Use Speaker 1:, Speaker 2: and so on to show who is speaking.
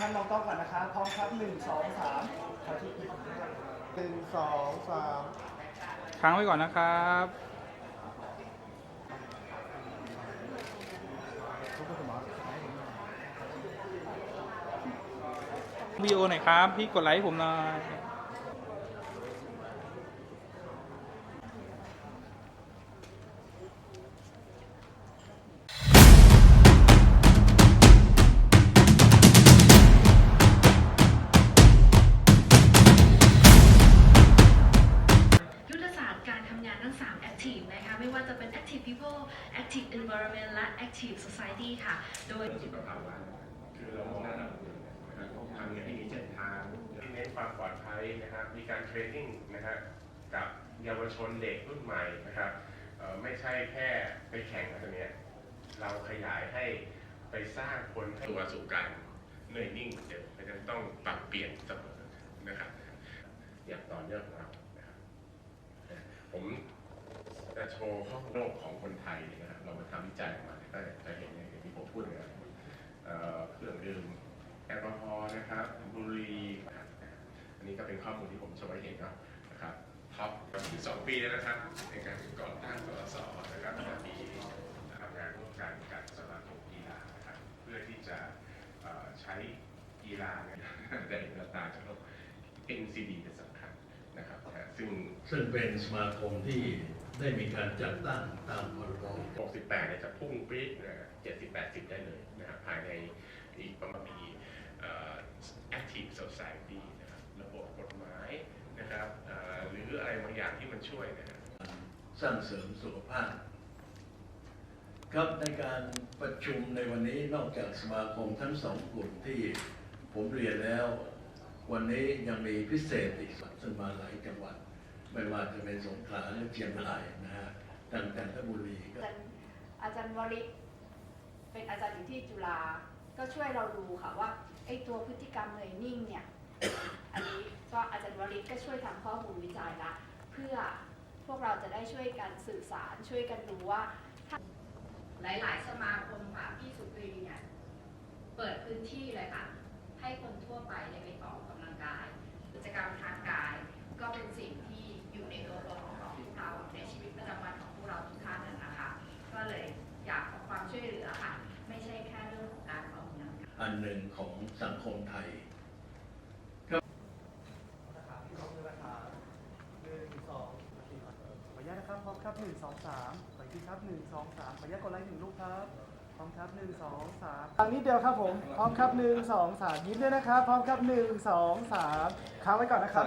Speaker 1: ท่านมองกล้องก่อนนะครับพร้อมครับหนึ่งสองสามขอที่หนึ่งสองสาม
Speaker 2: ค้างไว้ก่อนนะครับ วิดีโอหน่อยครับ พี่กดไลค์ให้ผมหน่อย
Speaker 3: ยุ Active Environment และ Active Society ค่ะ โดย
Speaker 4: สุขภาพว่าคือเรามองหน้าเรานะครับทำอย่างที่มีเส้นทางที่เน้นความปลอดภัยนะครับ มีการเทรนนิ่งนะฮะกับเยาวชนเด็กรุ่นใหม่นะครับไม่ใช่แค่ไปแข่งอะไรเนี้ยเราขยายให้ไปสร้างคนตัวสู่การเนื่อยนิ่งเดี๋ยวเพราะฉะนั้นต้องปรับเปลี่ยนเสมอนะครับ อย่างต่อเนื่องของเรานะครับผม โชว์ห้องโลกของคนไทยนะครับเรามาทำวิจัยออกมาก็จะเห็นอย่างที่ผมพูดนะครับเอ่อเครื่องดื่มแอลกอฮอล์นะครับบุหรี่นะครับอันนี้ก็เป็นข้อมูลที่ผมโชว์ให้เห็นเนาะนะครับท็อปมาถึงสองปีแล้วนะครับในการก่อตั้งสสนะครับและมีทำงานร่วมกันกับสมาคมกีฬานะครับเพื่อที่จะใช้กีฬาเนี่ยในระดับทั้งโลก NCD เป็นสำคัญนะครับซึ่ง
Speaker 5: ซึ่งเป็นสมาคมที่ ได้มีการจัดตั้งตามพรบ
Speaker 4: 68เนี่ยจะพุ่งปรี๊ดนะ70 80 ได้เลยนะครับภายในอีกประมาณปีเอ่อ active society นะครับระบบกฎหมายนะครับเอ่อหรืออะไรบางอย่างที่มันช่วยนะครับ
Speaker 5: สร้างเสริมสุขภาพ ครับในการประชุมในวันนี้นอกจากสมาคมทั้งสองกลุ่มที่ผมเรียนแล้ว วันนี้ยังมีพิเศษอีกสักซึ่งมาหลายจังหวัด ไม่ว่าจะเป็นสงขลาหรือเชียงรายนะฮะดังจันทบุรีก็
Speaker 6: อาจารย์อาจารย์วริศเป็นอาจารย์อยู่ที่จุฬาก็ช่วยเราดูค่ะว่าไอ้ตัวพฤติกรรมเหนื่อยนิ่งเนี่ย อันนี้ก็อาจารย์วริศก็ช่วยทำข้อมูลวิจัยละเพื่อพวกเราจะได้ช่วยกันสื่อสารช่วยกันดูว่าถ้าหลาย ๆ สมาคมค่ะพี่สุกรีเนี่ยเปิดพื้นที่เลยค่ะ ให้คนทั่วไปได้ไปออกกำลังกาย กิจกรรมทางกาย ก็เป็นสิ่งที่ อันห
Speaker 5: นึ่งของสังคมไทย
Speaker 1: นะครับพี่น้องเลยนะคาหนึ่งสองสี่ใบอนุญาตนะครับพร้อมครับหนึ่งสองสามขออีกทีครับหนึ่งสองสามขออนุญาตกดไลค์หนึ่งลูกครับพร้อมครับหนึ่งสองสามทางนี้เดียวครับผมพร้อมครับหนึ่งสองสามยิ้มด้วยนะครับพร้อมครับหนึ่งสองสามค้างไว้ก่อนนะครับ